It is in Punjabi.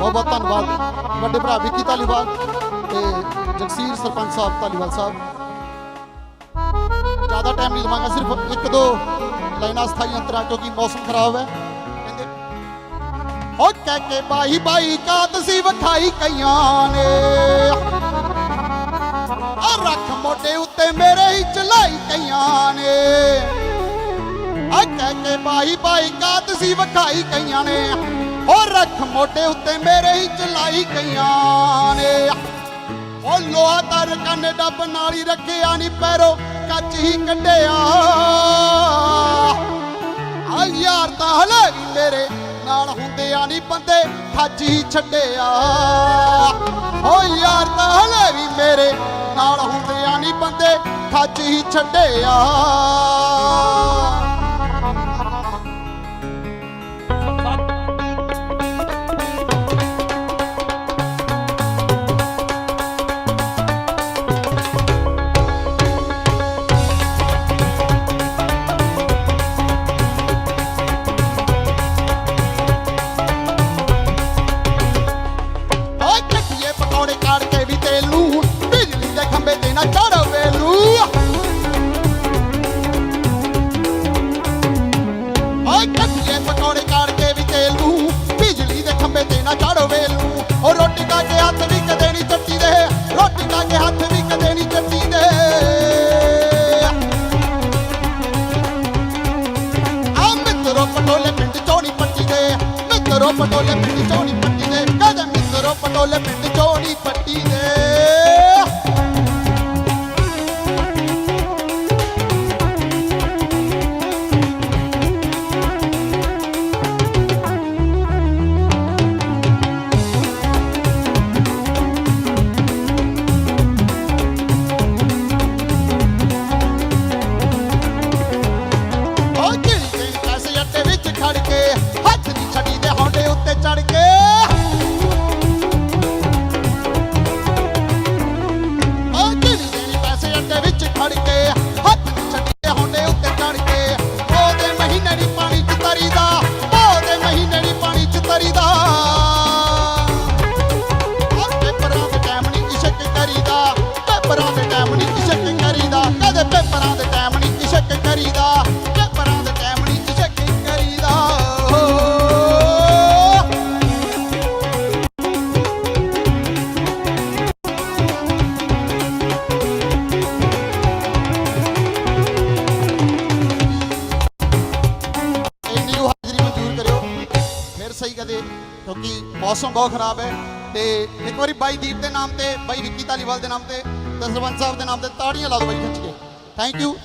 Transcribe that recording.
ਬਹੁਤ ਬਹੁਤ ਧੰਨਵਾਦ। ਵੱਡੇ ਭਰਾ ਵਿੱਕੀ ਧਾਲੀਵਾਲ ਤੇ ਜਗਸੀਰ ਸਰਪੰਚ ਸਾਹਿਬ ਧਾਲੀਵਾਲ ਸਾਹਿਬ। ਜ਼ਿਆਦਾ ਟਾਈਮ ਨਹੀਂ ਲਵਾਂਗਾ, ਸਿਰਫ ਇੱਕ ਦੋ ਲਾਈਨਾਂ ਸਥਾਈ ਅੰਤਰਾ, ਕਿਉਂਕਿ ਮੌਸਮ ਖਰਾਬ ਹੈ। ਕਹਿੰਦੇ ਹੋ ਕਹਿ ਕੇ ਬਾਈ ਬਾਈ ਕਾਦਸੀ ਵਿਖਾਈ ਕਈਆਂ ਨੇ। ਆ ਰੱਖ ਮੋਢੇ ਉੱਤੇ ਮੇਰੇ ਹੀ ਚਲਾਈ ਕਈਆਂ ਨੇ। ਆ ਕਹਿ ਕੇ ਬਾਈ ਬਾਈ ਕਾਦਸੀ ਵਿਖਾਈ ਕਈਆਂ ਨੇ। ਹੋ ਰੱਖ ਮੋਢੇ ਉੱਤੇ ਮੇਰੇ ਹੀ ਚਲਾਈ ਗਈਆਂ ਨੇ। ਉਹ ਲੋਹਾ ਤਰ ਕੰਨ ਡੱਬ ਨਾਲ ਹੀ ਰੱਖਿਆ ਨਹੀਂ ਪੈਰੋ, ਕੱਚ ਹੀ ਕੱਢਿਆ। ਆ ਯਾਰ ਤਾਂ ਹਲੇ ਵੀ ਮੇਰੇ ਨਾਲ ਹੁੰਦੇ ਆ ਨਹੀਂ ਬੰਦੇ ਠੱਜ ਹੀ ਛੱਡਿਆ। ਓ ਯਾਰ ਤਾਂ ਹਲੇ ਵੀ ਮੇਰੇ ਨਾਲ ਹੁੰਦੇ ਆ ਨਹੀਂ ਬੰਦੇ ਠੱਜ ਹੀ ਛੱਡਿਆ। ਚੱਕੀਏ ਕਾੜ ਕੇ ਵੀ ਤੇਲ ਬਿਜਲੀ ਦੇ ਖੰਭੇ ਤੇ ਨਾ ਚੜੋ ਵੇਲੂ। ਓ ਚੱਕੀਏ ਪਕੌੜੇ ਕਾੜ ਕੇ ਵੀ ਤੇਲ ਬਿਜਲੀ ਦੇ ਖੰਭੇ ਤੇ ਨਾ ਚੜੋ ਵੇਲੂ। ਓ ਰੋਟੀ ਖਾ ਕੇ ਹੱਥ ਵੀ ਕਦੇ ਨਹੀਂ ਚੱਟੀ ਦੇ ਰੋਟੀ ਖਾ ਕੇ ਹੱਥ ਵੀ ਕਦੇ ਨਹੀਂ ਚੱਟੀ ਦੇ ਆ ਮਿੱਤਰੋ ਪਟੋਲੇ ਪਿੰਡ ਚੋਣੀ ਪੱਟੀ ਦੇ ਮਿੱਤਰੋ ਪਟੋਲੇ ਪਿੰਡ ਚੋਣੀ ਪੱਟੀ ਦੇ ਕਦੇ ਪਟੋਲੇ ਪਿੰਡ ਚੋਣੀ ਪੱਟੀ ਦੇ। ਕਦੇ ਕਿਉਂਕਿ ਮੌਸਮ ਬਹੁਤ ਖਰਾਬ ਹੈ। ਤੇ ਇੱਕ ਵਾਰੀ ਬਾਈ ਦੀਪ ਦੇ ਨਾਮ ਤੇ, ਬਾਈ ਵਿੱਕੀ ਧਾਲੀਵਾਲ ਦੇ ਨਾਮ ਤੇ ਤੇ ਸਰਪੰਚ ਸਾਹਿਬ ਦੇ ਨਾਮ ਤੇ ਤਾੜੀਆਂ ਲਾ ਦਿਓ ਬਾਈ ਖਿੱਚ ਕੇ। Thank you